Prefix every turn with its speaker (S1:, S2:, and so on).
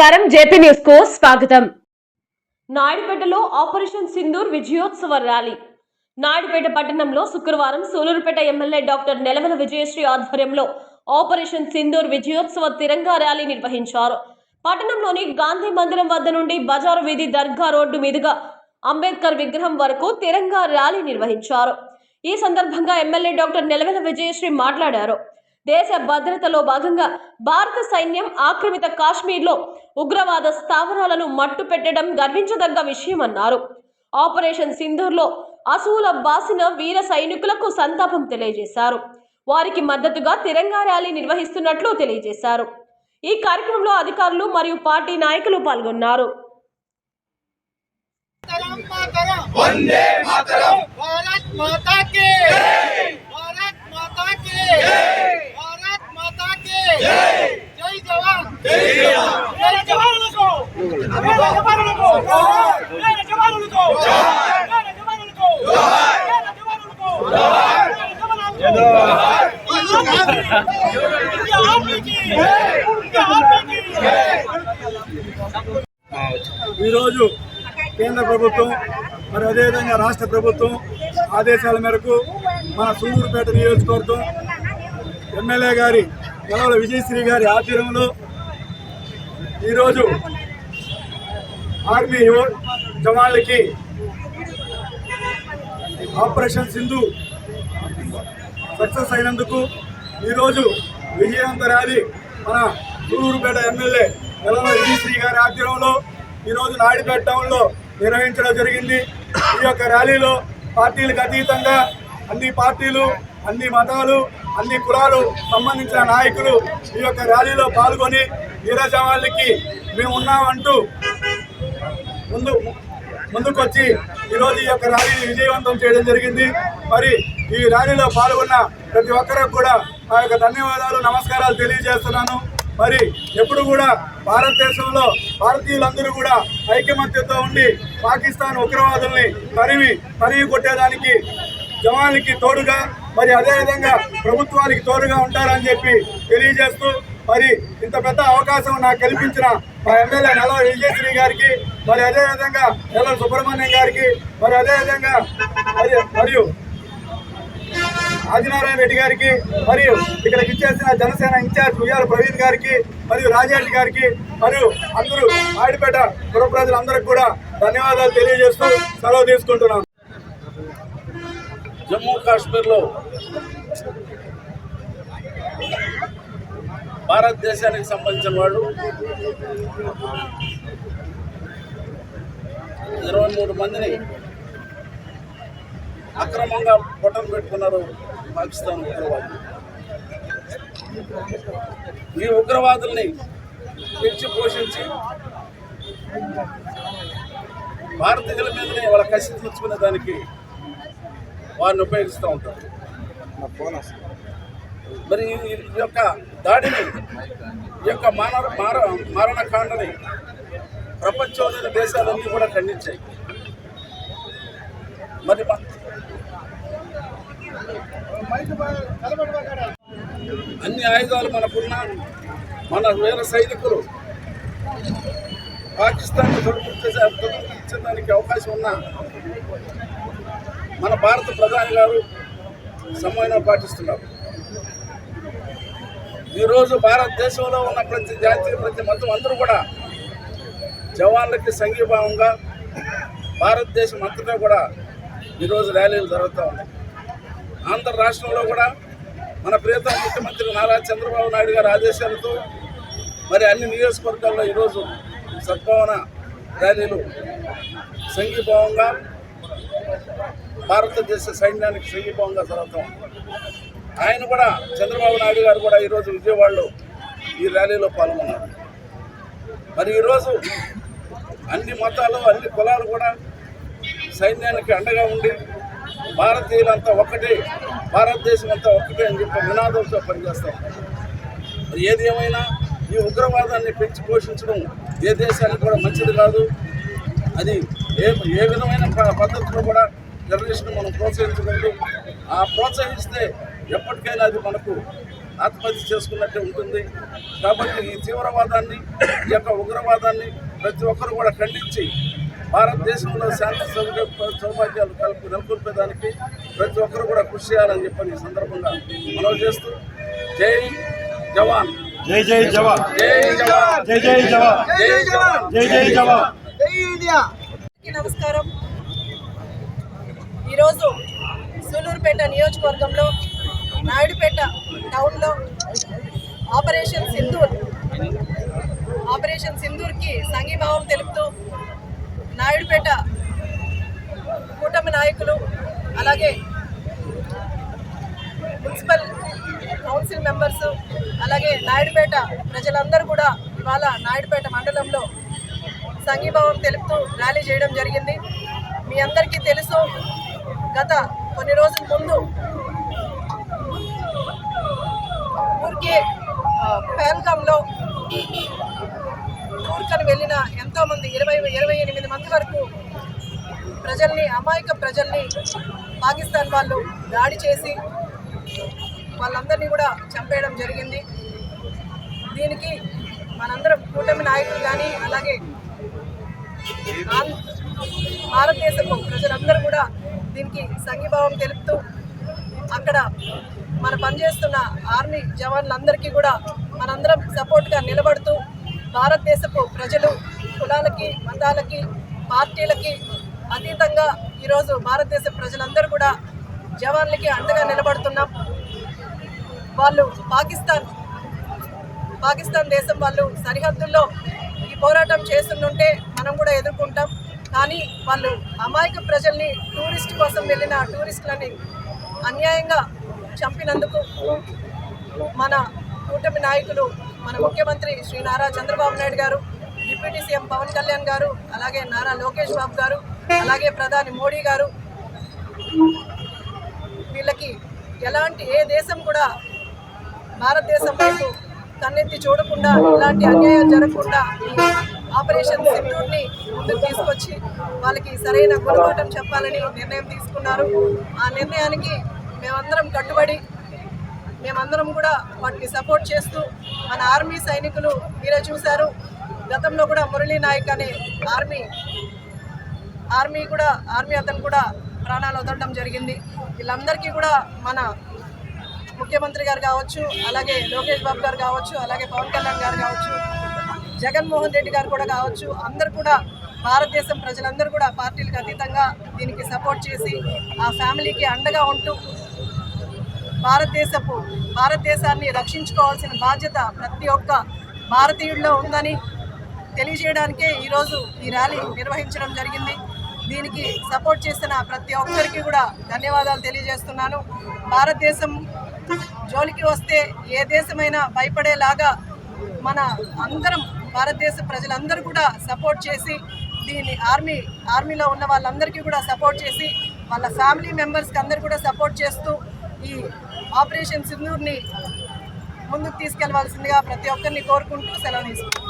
S1: నమస్కారం. జేపీ న్యూస్కు స్వాగతం. నాయుడుపేటలో ఆపరేషన్ సింధూర్ విజయోత్సవ ర్యాలీ. నాయుడుపేట పట్టణంలో శుక్రవారం సూలూరుపేట ఎమ్మెల్యే డాక్టర్ నెలవల విజయశ్రీ ఆధ్వర్యంలో ఆపరేషన్ సింధూర్ విజయోత్సవ తిరంగా ర్యాలీ నిర్వహించారు. పట్టణంలోని గాంధీ మందిరం వద్ద నుండి బజారు వీధి దర్గా రోడ్డు మీదుగా అంబేద్కర్ విగ్రహం వరకు తిరంగా ర్యాలీ నిర్వహించారు. ఈ సందర్భంగా ఎమ్మెల్యే డాక్టర్ నెలవెల విజయశ్రీ మాట్లాడారు. దేశ భద్రతలో భాగంగా భారత సైన్యం ఆక్రమిత కాశ్మీర్లో ఉగ్రవాద స్థావరాలను మట్టు పెట్టడం గర్వించదగ్గ విషయమన్నారు. ఆపరేషన్ సింధూర్లో అసూల బాసిన వీర సైనికులకు సంతాపం తెలియజేశారు. వారికి మద్దతుగా తిరంగా ర్యాలీ నిర్వహిస్తున్నట్లు తెలియజేశారు. ఈ కార్యక్రమంలో అధికారులు మరియు పార్టీ నాయకులు పాల్గొన్నారు.
S2: జై జవాన్!
S3: ఈరోజు కేంద్ర ప్రభుత్వం మరి అదేవిధంగా రాష్ట్ర ప్రభుత్వం ఆదేశాల మేరకు మన సూళ్ళూరుపేట నియోజకవర్గం ఎమ్మెల్యే గారి గలవల విజయశ్రీ గారి ఆధ్వర్యంలో ఈరోజు ఆర్మీ జవాన్లకి ఆపరేషన్ సింధు సక్సెస్ అయినందుకు ఈరోజు విజయవంత ర్యాలీ మన గురూరుపేట ఎమ్మెల్యే గొడవల శ్రీ గారి ఆధ్వర్యంలో ఈరోజు నాయుడుపేట టౌన్లో నిర్వహించడం జరిగింది. ఈ యొక్క ర్యాలీలో పార్టీలకు అతీతంగా అన్ని పార్టీలు అన్ని మతాలు అన్ని కులాలు సంబంధించిన నాయకులు ఈ యొక్క ర్యాలీలో పాల్గొని వీరజవాళ్ళకి మేము ఉన్నామంటూ ముందు ముందుకొచ్చి ఈరోజు ఈ యొక్క ర్యాలీని విజయవంతం చేయడం జరిగింది. మరి ఈ ర్యాలీలో పాల్గొన్న ప్రతి ఒక్కరికి కూడా నా యొక్క ధన్యవాదాలు నమస్కారాలు తెలియజేస్తున్నాను. మరి ఎప్పుడు కూడా భారతదేశంలో భారతీయులందరూ కూడా ఐకమత్యంతో ఉండి పాకిస్తాన్ ఉగ్రవాదుల్ని తరిమి తరిగి కొట్టేదానికి జవాన్లకి తోడుగా మరి అదేవిధంగా ప్రభుత్వానికి తోడుగా ఉంటారని చెప్పి తెలియజేస్తూ మరి ఇంత పెద్ద అవకాశం నాకు కల్పించిన మా ఎమ్మెల్యే నెల విజయశ్రీ గారికి మరి అదేవిధంగా నెల సుబ్రహ్మణ్యం గారికి మరి అదేవిధంగా మరి మరియు ఆదినారాయణ రెడ్డి గారికి మరియు ఇక్కడికి ఇచ్చేసిన జనసేన ఇన్ఛార్జ్ ఉయ్యాల ప్రవీణ్ గారికి మరియు రాజారెడ్డి గారికి మరియు అందరూ ఆడిపేట పుర ప్రజలందరికీ కూడా ధన్యవాదాలు తెలియజేస్తూ సెలవు తీసుకుంటున్నాను.
S4: జమ్మూ కాశ్మీర్లో భారతదేశానికి సంబంధించిన వాళ్ళు ఇరవై మూడు మందిని అక్రమంగా పొట్టం పెట్టుకున్నారు పాకిస్తాన్ ఉగ్రవాదులు. ఈ ఉగ్రవాదుల్ని పెంచి పోషించి భారతీయుల మీదనే వాళ్ళ కసి తీర్చుకునే దానికి వారిని ఉపయోగిస్తూ ఉంటారు. మరి ఈ యొక్క దాడిని ఈ యొక్క మానవ మార మారణకాండని ప్రపంచంలోని దేశాలన్నీ కూడా ఖండించాయి. మరి అన్ని ఆయుధాలు మనకున్న మన వీర సైనికులు పాకిస్తాన్ తొలగించడానికి అవకాశం ఉన్న మన భారత ప్రధాని గారు సమన్వయం పాటిస్తున్నారు. ఈరోజు భారతదేశంలో ఉన్న ప్రతి జాతి ప్రతి మతం అందరూ కూడా జవాన్లకి సంఘీభావంగా భారతదేశం అంతటా కూడా ఈరోజు ర్యాలీలు జరుగుతూ ఉన్నాయి. ఆంధ్ర రాష్ట్రంలో కూడా మన ప్రియతమ ముఖ్యమంత్రి నారా చంద్రబాబు నాయుడు గారి ఆదేశాలతో మరి అన్ని నియోజకవర్గాల్లో ఈరోజు సద్భావన ర్యాలీలు సంఘీభావంగా భారతదేశ సైన్యానికి సంఘీభావంగా జరుగుతాం ఆయన కూడా చంద్రబాబు నాయుడు గారు కూడా ఈరోజు విజయవాడలో ఈ ర్యాలీలో పాల్గొన్నారు. మరి ఈరోజు అన్ని మతాలు అన్ని కులాలు కూడా సైన్యానికి అండగా ఉండి భారతీయులంతా ఒక్కటే భారతదేశం అంతా ఒక్కటే అని చెప్పి నినాదంతో పనిచేస్తాం. మరి ఏది ఏమైనా ఈ ఉగ్రవాదాన్ని పెంచి పోషించడం ఏ దేశానికి కూడా మంచిది కాదు. అది ఏ ఏ విధమైన ప- పద్ధతిలో కూడా టెర్రరిస్ట్ను మనం ప్రోత్సహించకూడదు ఆ ప్రోత్సహిస్తే ఎప్పటికైనా అది మనకు ఆత్మహత్య చేసుకున్నట్టే ఉంటుంది. కాబట్టి ఈ తీవ్రవాదాన్ని ఈ యొక్క ఉగ్రవాదాన్ని ప్రతి ఒక్కరు కూడా ఖండించి భారతదేశంలో శాంతి సౌకర్య సౌభాగ్యాలు కల్పి నెలకొల్పేదానికి ప్రతి ఒక్కరు కూడా కృషి చేయాలని చెప్పని ఈ సందర్భంగా మనవి చేస్తూ జై జవాన్.
S3: జై జై జవాన్.
S4: జై జవాన్.
S3: జై జై జవాన్.
S4: జై జవాన్.
S3: జై జై జవాన్.
S5: నమస్కారం ఈరోజు సూలూరుపేట నియోజకవర్గంలో నాయుడుపేట టౌన్లో ఆపరేషన్ సింధూర్ ఆపరేషన్ సింధూర్కి సంఘీభావం తెలుపుతూ నాయుడుపేట కూటమి నాయకులు అలాగే మున్సిపల్ కౌన్సిల్ మెంబర్స్ అలాగే నాయుడుపేట ప్రజలందరూ కూడా ఇవాళ నాయుడుపేట మండలంలో సంఘీభావం తెలుపుతూ ర్యాలీ చేయడం జరిగింది. మీ అందరికీ తెలుసు గత కొన్ని రోజుల ముందు ఊరికే పేల్కంలో ఊరికని వెళ్ళిన ఎంతోమంది ఇరవై ఇరవై ఎనిమిది మంది వరకు ప్రజల్ని అమాయక ప్రజల్ని పాకిస్తాన్ వాళ్ళు దాడి చేసి వాళ్ళందరినీ కూడా చంపేయడం జరిగింది. దీనికి మనందరం కూటమి నాయకులు కానీ అలాగే భారతదేశపు ప్రజలందరూ కూడా దీనికి సంఘీభావం తెలుపుతూ అక్కడ మన పనిచేస్తున్న ఆర్మీ జవాన్లందరికీ కూడా మనందరం సపోర్ట్గా నిలబడుతూ భారతదేశపు ప్రజలు కులాలకి మతాలకి పార్టీలకి అతీతంగా ఈరోజు భారతదేశ ప్రజలందరూ కూడా జవాన్లకి అండగా నిలబడుతున్నాం. వాళ్ళు పాకిస్తాన్ పాకిస్తాన్ దేశం వాళ్ళు సరిహద్దుల్లో ఈ పోరాటం చేస్తుంటే మనం కూడా ఎదుర్కొంటాం. కానీ వాళ్ళు అమాయక ప్రజల్ని టూరిస్ట్ కోసం వెళ్ళిన టూరిస్టులని అన్యాయంగా చంపినందుకు మన కూటమి నాయకులు మన ముఖ్యమంత్రి శ్రీ నారా చంద్రబాబు నాయుడు గారు డిప్యూటీ సీఎం పవన్ కళ్యాణ్ గారు అలాగే నారా లోకేష్ బాబు గారు అలాగే ప్రధాని మోడీ గారు వీళ్ళకి ఎలాంటి ఏ దేశం కూడా భారతదేశం వైపు కన్నెత్తి చూడకుండా ఇలాంటి అన్యాయం జరగకుండా ఆపరేషన్ సింధూర్ని ముందుకు తీసుకొచ్చి వాళ్ళకి సరైన గుణపాఠం చెప్పాలని నిర్ణయం తీసుకున్నారు. ఆ నిర్ణయానికి మేమందరం కట్టుబడి మేమందరం కూడా వాటిని సపోర్ట్ చేస్తూ మన ఆర్మీ సైనికులు మీరే చూశారు. గతంలో కూడా మురళీ నాయక్ అనే ఆర్మీ ఆర్మీ కూడా ఆర్మీ అతను కూడా ప్రాణాలు వదలడం జరిగింది. వీళ్ళందరికీ కూడా మన ముఖ్యమంత్రి గారు కావచ్చు అలాగే లోకేష్ బాబు గారు కావచ్చు అలాగే పవన్ కళ్యాణ్ గారు కావచ్చు జగన్మోహన్ రెడ్డి గారు కూడా కావచ్చు అందరు కూడా భారతదేశం ప్రజలందరూ కూడా పార్టీలకు అతీతంగా దీనికి సపోర్ట్ చేసి ఆ ఫ్యామిలీకి అండగా ఉంటూ భారతదేశపు భారతదేశాన్ని రక్షించుకోవాల్సిన బాధ్యత ప్రతి ఒక్క భారతీయుల్లో ఉందని తెలియజేయడానికే ఈరోజు ఈ ర్యాలీ నిర్వహించడం జరిగింది. దీనికి సపోర్ట్ చేసిన ప్రతి ఒక్కరికి కూడా ధన్యవాదాలు తెలియజేస్తున్నాను. భారతదేశం జోలికి వస్తే ఏ దేశమైనా భయపడేలాగా మన అందరం భారతదేశ ప్రజలందరూ కూడా సపోర్ట్ చేసి దీన్ని ఆర్మీ ఆర్మీలో ఉన్న వాళ్ళందరికీ కూడా సపోర్ట్ చేసి వాళ్ళ ఫ్యామిలీ మెంబర్స్కి అందరు కూడా సపోర్ట్ చేస్తూ ఈ ఆపరేషన్ సింధూర్ని ముందుకు తీసుకెళ్ళవలసిందిగా ప్రతి ఒక్కరిని కోరుకుంటూ సెలవు తీసుకుంటాం